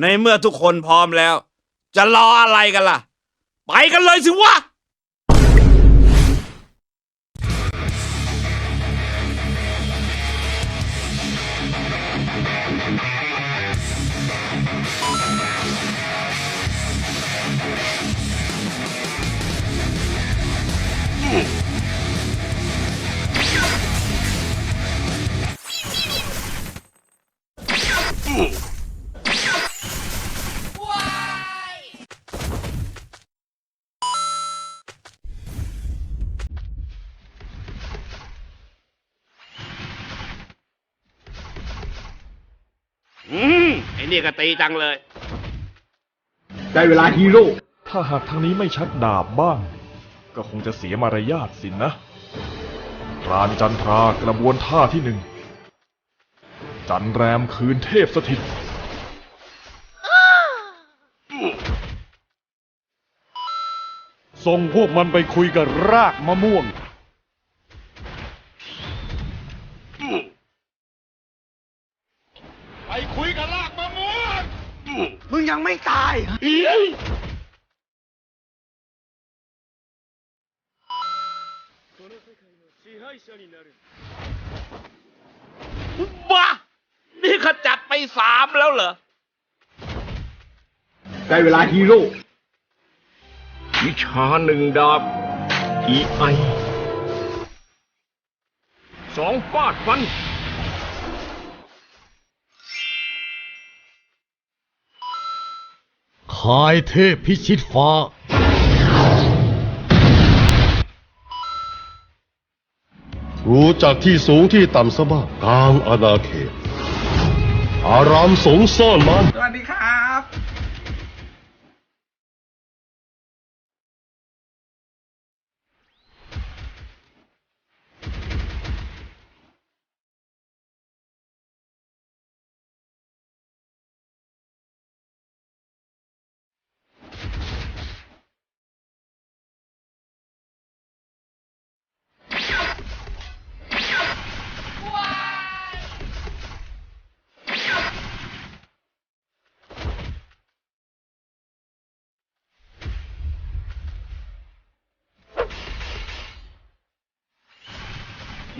ในเมื่อทุกคนพร้อมแล้ว จะรออะไรกันล่ะ ไปกันเลยสิวะอื นี่ก็ตีจังเลย ได้เวลาฮีโร่ ถ้าหากทางนี้ไม่ชักดาบบ้าง ก็คงจะเสียมารยาทสินนะพรานจันทรากระบวนท่าที่หนึ่ง จันแรมคืนเทพสถิต ส่งพวกมันไปคุยกับรากมะม่วง ไปคุยกับรากมะม่วง มึง ยังไม่ตายบ้านี่ขจัดไปสามแล้วเหรอ ได้เวลาฮีโร่ วิชาหนึ่งดาบอีไอสองฟาดฟัน คายเทพพิชิตฟ้า รู้จักที่สูงที่ต่ำซะบ้างกลางอาณาเขต อารามสงฆ์ซ่อนมัน สวัสดีครับ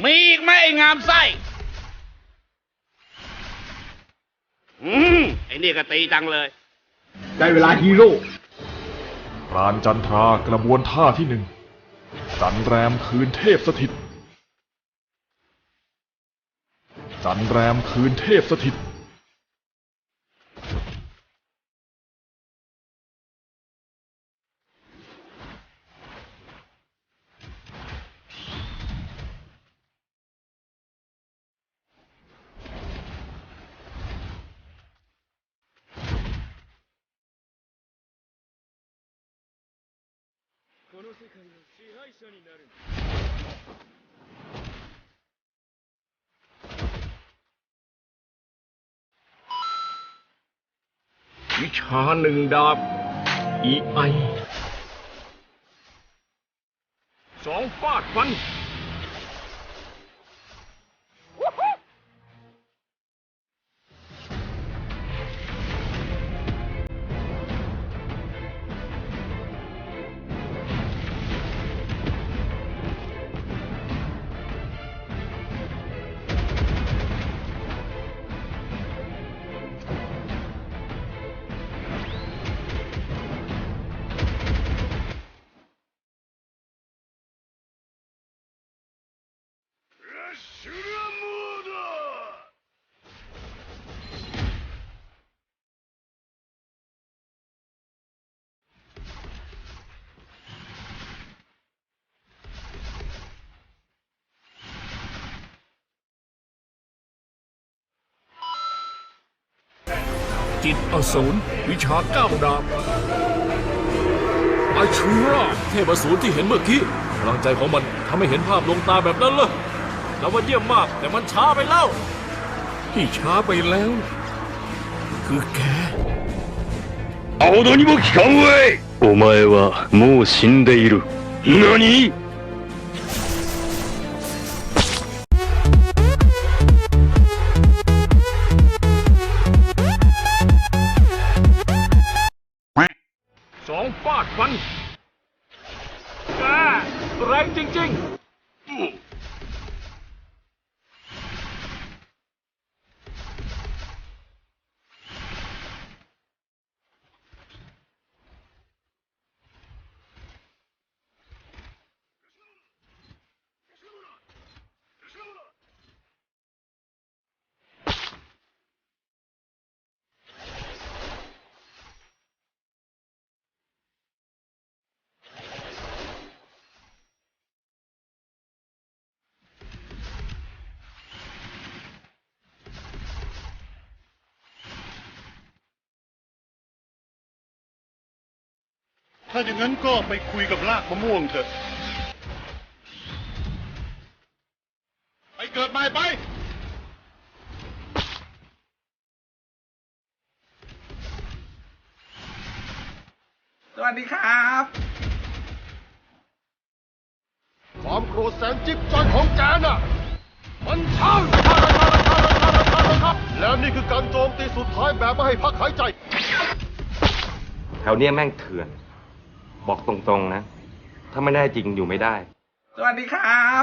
มีอีกไหมไอ้งามไส้อืมไอ้นี่ก็ตีจังเลย ได้เวลาฮีโร่พรานจันทรากระบวนท่าที่หนึ่ง จันแรมคืนเทพสถิต จันแรมคืนเทพสถิต วิชาหนึ่งดาบ อีไอสองฟาดฟัน จิตอสูรวิชาเก้าดาบอาชูราเทพอสูรที่เห็นเมื่อกี้พลังใจของมันทำให้เห็นภาพลงตาแบบนั้นเลยแล้วว่าเยี่ยมมากแต่มันช้าไปแล้ว ที่ช้าไปแล้ว คือแก 青戸にも聞かんわいお前はもう死んでいる。何 ฟันกาแรงจริง ๆ ถ้าอย่างนั้นก็ไปคุยกับรากมะม่วงเถอะ ไปเกิดใหม่ไป สวัสดีครับ ความโกรธแสนจิ๊บจอยของแกน่ะ มันช่างแล้วนี่คือการโจมตีสุดท้ายแบบไม่ให้พักหายใจ แถวเนี้ยแม่งเถื่อน บอกตรงๆนะ ถ้าไม่ได้จริงอยู่ไม่ได้ สวัสดีครับ